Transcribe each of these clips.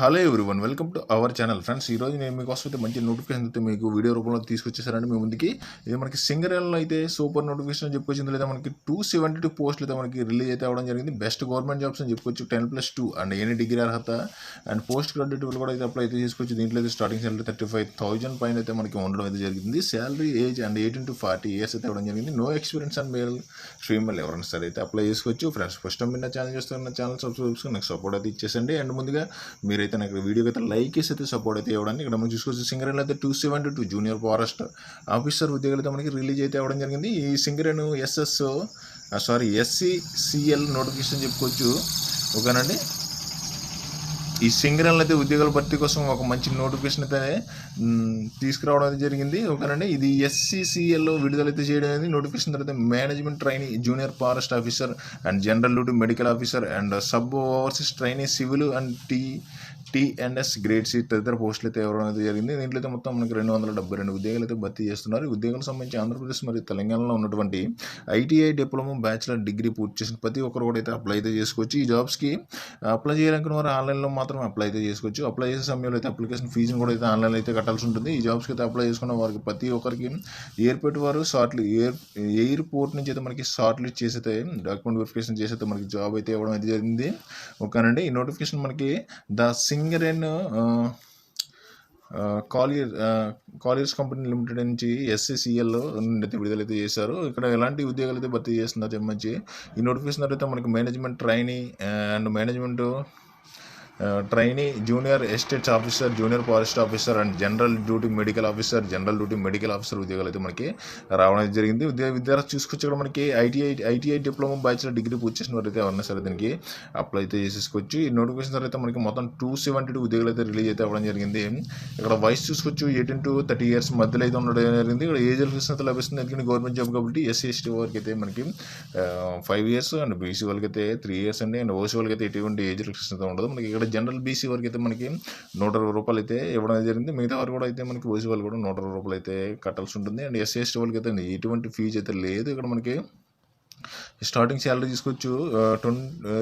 Hello everyone welcome to our channel. Friends ఈరోజు నేను మీకోసం అయితే మంచి నోటిఫికేషన్ అయితే మీకు వీడియో రూపంలో తీసుకొచ్చేసారండి మీ ముందుకి. ఇది మనకి సింగరేల్లో అయితే సూపర్ నోటిఫికేషన్ అని చెప్పుకొచ్చింది లేదా మనకి టూ సెవెంటీ టూ పోస్టులు అయితే మనకి రిలీజ్ అయితే అవ్వడం జరిగింది. బెస్ట్ గవర్నమెంట్ జాబ్స్ అని చెప్పుకోవచ్చు ten plus two and any degree అర్హత. అండ్ పోస్ట్ గ్రాడ్యుయేట్ వాళ్ళు కూడా అయితే అప్లై అయితే చేసుకోవచ్చు. దీంట్లో అయితే starting salary thirty five thousand పైన అయితే మనకి ఉండడం అయితే జరిగింది. Salary age and eighteen to forty years అయితే అవ్వడం జరిగింది. No experience and male female ఎవరైనా సరే అయితే అప్లై చేసుకోవచ్చు. ఫ్రెండ్స్ ఫస్ట్ టైం మీరు ఛానల్ చేస్తున్న ఛానల్ సబ్స్క్రైబ్ నాకు సపోర్ట్ అయితే ఇచ్చేసండి. అండ్ ముందుగా మీరైతే నాకు వీడియోకి అయితే లైక్ చేసి అయితే సపోర్ట్ అయితే ఇవ్వడానికి ఇక్కడ మనం చూసుకోవచ్చు సింగరేన్ అయితే two seventy two junior forest officer ఉద్యోగులు అయితే మనకి రిలీజ్ అయితే అవ్వడం జరిగింది. ఈ Singareni SS sorry SC CL notification చెప్పుకోవచ్చు. ఓకేనండి? ఈ సింగరేన్లు అయితే ఉద్యోగాల భర్తీ కోసం ఒక మంచి నోటిఫికేషన్ అయితే తీసుకురావడం అయితే జరిగింది. ఓకేనండి ఇది ఎస్సీసీఎల్లో విడుదలైతే చేయడం అనేది నోటిఫికేషన్ తర్వాత management trainee junior forest officer and general duty medical officer and sub overseas trainee civil and T TNS grade C తదితర పోస్టులు అయితే ఎవరైనా జరిగింది. దీంట్లో అయితే మొత్తం మనకి రెండు వందల డెబ్బై రెండు ఉద్యోగాలు అయితే భర్తీ చేస్తున్నారు. ఈ ఉద్యోగాలకు సంబంధించి ఆంధ్రప్రదేశ్ మరియు తెలంగాణలో ఉన్నటువంటి ఐటీఐ డిప్లొమా బ్యాచిలర్ డిగ్రీ పూర్తి చేసిన ప్రతి ఒక్కరు కూడా అయితే అప్లై అయితే చేసుకోవచ్చు. ఈ జాబ్స్కి అప్లై చేయాలనుకున్న వారు ఆన్లైన్లో మాత్రం అప్లై అయితే చేసుకోవచ్చు. అప్లై చేసే సమయంలో అయితే అప్లికేషన్ ఫీజును కూడా అయితే ఆన్లైన్లో అయితే కట్టాల్సి ఉంటుంది. ఈ జాబ్స్కి అయితే అప్లై చేసుకున్న వారికి ప్రతి ఒక్కరికి ఎయిర్పోర్ట్ వారు షార్ట్ ఎయిర్ ఎయిర్పోర్ట్ నుంచి అయితే మనకి షార్ట్ లిస్ట్ చేసి అయితే డాక్యుమెంట్ వెరిఫికేషన్ చేసి అయితే మనకి జాబ్ అయితే ఇవ్వడం అయితే జరిగింది. ఓకేనండి. ఈ నోటిఫికేషన్ మనకి the Singareni collier collieries company limited నుంచి ఎస్సీసీఎల్ నుండి అయితే విడుదలైతే చేశారు. ఇక్కడ ఎలాంటి ఉద్యోగాలు అయితే భర్తీ చేస్తున్నారు చెప్పి ఈ నోటిఫికేషన్ అయితే మనకి management trainee and management trainee junior estates officer junior forest officer and general duty medical officer general duty medical officer ఉద్యోగాలు అయితే మనకి రావడం జరిగింది. ఉద్యోగ విద్యార్థి చూసుకొచ్చి కూడా మనకి ITI ITI diploma bachelor degree పూర్తి చేసిన వారైతే అయితే ఎవరైనా సరే. దీనికి అప్లై అయితే చేసేసుకోవచ్చు. ఈ నోటిఫికేషన్ తర్వాత మనకి మొత్తం టూ సెవెంటీ టూ ఉద్యోగాలు అయితే రిలీజ్ అయితే అవ్వడం జరిగింది. ఇక్కడ వయసు చూసుకోవచ్చు ఎయిటీన్ టు థర్టీ ఇయర్స్ మధ్యలో అయితే ఉండడం జరిగింది. ఇక్కడ ఏజ్ అయితే లభిస్తుంది. ఎందుకంటే గవర్నమెంట్ జాబ్ కాబట్టి ఎస్సీ ఎస్టీ వారికి అయితే మనకి ఫైవ్ ఇయర్స్ అండ్ బీసీ వాళ్ళకి అయితే త్రీ ఇయర్స్ అండి. అండ్ ఓసీ వాళ్ళకి అయితే ఎటువంటి ఏజ్ రిస్ట్రిక్షన్ అయితే ఉండదు. మనకి ఇక్కడ జనరల్ బీసీ వరకు అయితే మనకి నూట అరవై రూపాయలు అయితే ఇవ్వడం జరిగింది. మిగతా వారు కూడా అయితే మనకి ఓసీ వాళ్ళు కూడా నూట అరవై రూపాయలు అయితే కట్టాల్సి ఉంటుంది. అండ్ ఎస్సీ ఎస్టీ వాళ్ళకి అయితే ఎటువంటి ఫీజు అయితే లేదు. ఇక్కడ మనకి స్టార్టింగ్ శాలరీ తీసుకోవచ్చు. ట్వం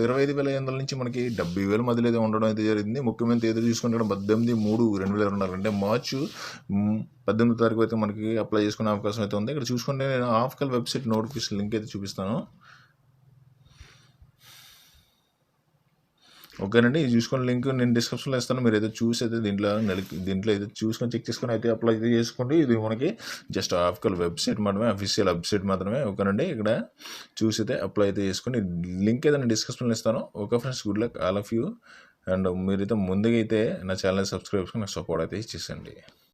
ఇరవై ఐదు వేల ఐదు వందల నుంచి మనకి డెబ్బై వేల మధ్యలో అయితే ఉండడం అయితే జరిగింది. ముఖ్యమైన తేదీ చూసుకుంటే ఇక్కడ పద్దెనిమిది మూడు రెండు వేల ఇరవై నాలుగు అంటే మార్చు పద్దెనిమిది తారీఖు అయితే మనకి అప్లై చేసుకునే అవకాశం అయితే ఉంది. ఇక్కడ చూసుకుంటే నేను ఆఫ్కల్ వెబ్సైట్ నోటిఫికేషన్ లింక్ అయితే చూపిస్తాను. ఓకేనండి ఇది చూసుకుని లింక్ నేను డిస్క్రిప్షన్లో ఇస్తాను. మీరు అయితే చూసి అయితే దీంట్లో నెలకి దీంట్లో అయితే చూసుకొని చెక్ చేసుకొని అయితే అప్లై అయితే చేసుకోండి. ఇది మనకి జస్ట్ ఆఫికల్ వెబ్సైట్ మాత్రమే అఫీషియల్ వెబ్సైట్ మాత్రమే. ఓకేనండి ఇక్కడ చూసి అయితే అప్లై అయితే చేసుకొని లింక్ అయితే నేను డిస్క్రిప్షన్లో ఇస్తాను. Okay friends good luck all of you. And మీరైతే ముందుగా అయితే నా ఛానల్ సబ్స్క్రైబ్ చేసుకొని నాకు సపోర్ట్ అయితే ఇచ్చేసండి